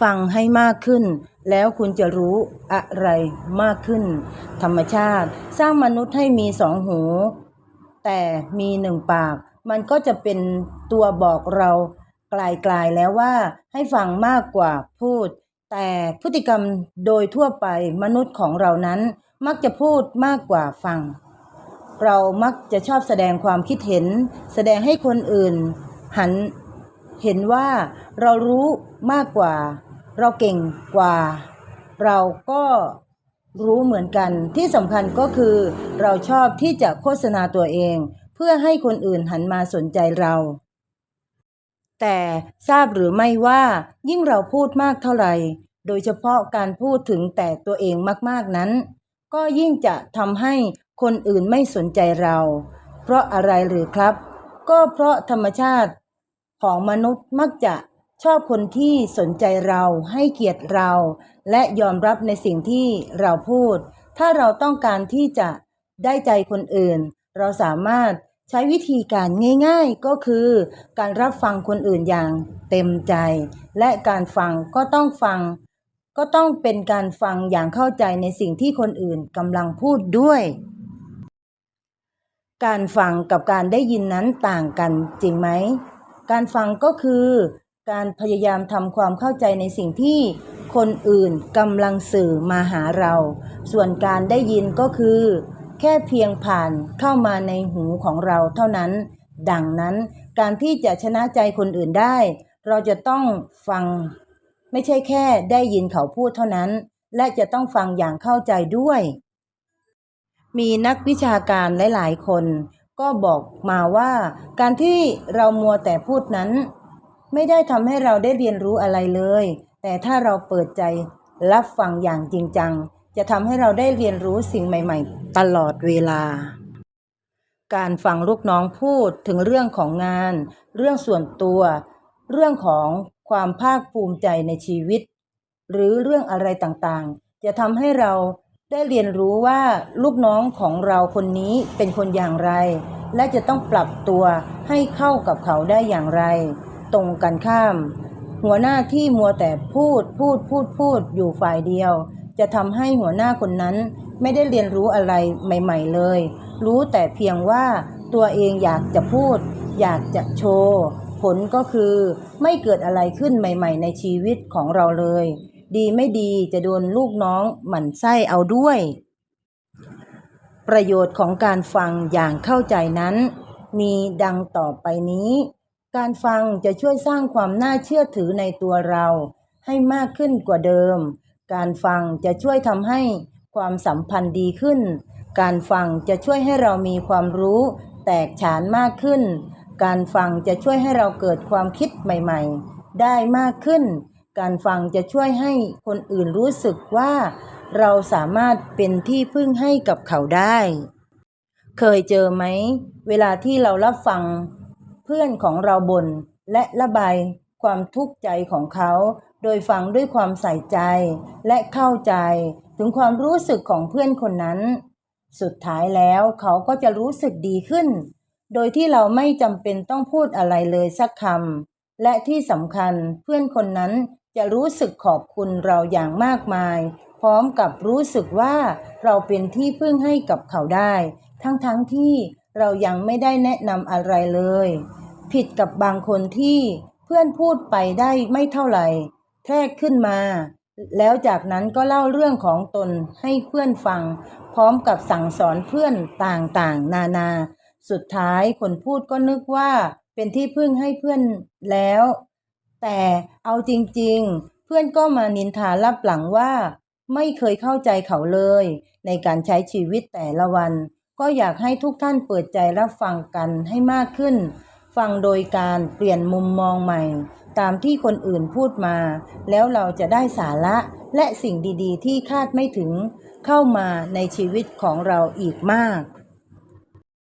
ฟังให้มากขึ้น แล้วคุณจะรู้อะไรมากขึ้น ธรรมชาติ สร้างมนุษย์ให้มีสองหู แต่มีหนึ่งปาก มันก็จะเป็นตัวบอกเราไกลๆแล้วว่าให้ฟังมากกว่าพูด แต่พฤติกรรมโดยทั่วไปมนุษย์ของเรานั้น มักจะพูดมากกว่าฟัง เรามักจะชอบแสดงความคิดเห็น แสดงให้คนอื่น หันเห็นว่าเรารู้มากกว่า เราเก่งกว่า เราก็รู้เหมือนกัน ที่สำคัญก็คือเราชอบที่จะโฆษณาตัวเอง เพื่อให้คนอื่นหันมาสนใจเรา แต่ทราบหรือไม่ว่า ยิ่งเราพูดมากเท่าไหร่ โดยเฉพาะการพูดถึงแต่ตัวเองมากๆนั้น ก็ยิ่งจะทำให้คนอื่นไม่สนใจเรา เพราะอะไรหรือครับ ก็เพราะธรรมชาติของมนุษย์มักจะ ชอบคนที่สนใจเราให้เกียรติเรา และยอมรับในสิ่งที่เราพูด ถ้าเราต้องการที่จะได้ใจคนอื่น เราสามารถใช้วิธีการง่ายๆ ก็คือ การรับฟังคนอื่นอย่างเต็มใจ และการฟังก็ต้องฟัง ก็ต้องเป็นการฟังอย่างเข้าใจในสิ่งที่คนอื่นกำลังพูดด้วย การฟังกับการได้ยินนั้นต่างกันจริงไหม การฟังก็คือ การพยายามทำความเข้าใจในสิ่งที่คนอื่นกำลังสื่อมาหาเรา ส่วนการได้ยินก็คือ แค่เพียงผ่านเข้ามาในหูของเราเท่านั้น ดังนั้นการที่จะชนะใจคนอื่นได้ เราจะต้องฟัง ไม่ใช่แค่ได้ยินเขาพูดเท่านั้น และจะต้องฟังอย่างเข้าใจด้วย มีนักวิชาการหลาย ๆ คน ก็บอกมาว่า การที่เรามัวแต่พูดนั้น ไม่ได้ทำให้เราได้เรียนรู้อะไรเลย แต่ถ้าเราเปิดใจรับฟังอย่างจริงจัง จะทำให้เราได้เรียนรู้สิ่งใหม่ ๆ ตลอดเวลา การฟังลูกน้องพูดถึงเรื่องของงาน เรื่องส่วนตัว เรื่องของความภาคภูมิใจในชีวิต หรือเรื่องอะไรต่างๆ จะทำให้เราได้เรียนรู้ว่าลูกน้องของเราคนนี้เป็นคนอย่างไร และจะต้องปรับตัวให้เข้ากับเขาได้อย่างไร ตรงกันข้าม หัวหน้าที่มัวแต่พูดพูดพูดพูดอยู่ฝ่ายเดียว จะทำให้หัวหน้าคนนั้นไม่ได้เรียนรู้อะไรใหม่ ๆเลย รู้แต่เพียงว่าตัวเองอยากจะพูด อยากจะโชว์ผลก็คือไม่เกิดอะไรขึ้นใหม่ ๆ ในชีวิตของเราเลย ดีไม่ดีจะโดนลูกน้องหมั่นไส้เอาด้วย ประโยชน์ของการฟังอย่างเข้าใจนั้น มีดังต่อไปนี้ การฟังจะช่วยสร้างความน่าเชื่อถือในตัวเรา ให้มากขึ้นกว่าเดิม การฟังจะช่วยทำให้ความสัมพันธ์ดีขึ้น การฟังจะช่วยให้เรามีความรู้ แตกฉานมากขึ้น การฟังจะช่วยให้เราเกิดความคิดใหม่ๆ ได้มากขึ้น การฟังจะช่วยให้คนอื่นรู้สึกว่า เราสามารถเป็นที่พึ่งให้กับเขาได้ เคยเจอไหม เวลาที่เรารับฟัง เพื่อนของเราบน่นและระบายความทุกข์ใจของเขา โดยฟังด้วยความใส่ใจและเข้าใจถึงความรู้สึกของเพื่อนคนนั้น สุดท้ายแล้วเขาก็จะรู้สึกดีขึ้น โดยที่เราไม่จำเป็นต้องพูดอะไรเลยสักคำและที่สำคัญเพื่อนคนนั้นจะรู้สึกขอบคุณเราอย่างมากมาย พร้อมกับรู้สึกว่าเราเป็นที่พึ่งให้กับเขาได้ ทั้งๆทที่ เรายังไม่ได้แนะนำอะไรเลย ผิดกับบางคนที่เพื่อนพูดไปได้ไม่เท่าไหร่แทรกขึ้นมา แล้วจากนั้นก็เล่าเรื่องของตนให้เพื่อนฟัง พร้อมกับสั่งสอนเพื่อนต่างๆ นานา สุดท้ายคนพูดก็นึกว่าเป็นที่พึ่งให้เพื่อนแล้ว แต่เอาจริงๆ เพื่อนก็มานินทารับหลังว่า ไม่เคยเข้าใจเขาเลย ในการใช้ชีวิตแต่ละวัน ก็อยากให้ทุกท่านเปิดใจรับฟังกันให้มากขึ้น ฟังโดยการเปลี่ยนมุมมองใหม่ ตามที่คนอื่นพูดมา แล้วเราจะได้สาระและสิ่งดีๆ ที่คาดไม่ถึงเข้ามาในชีวิตของเราอีกมาก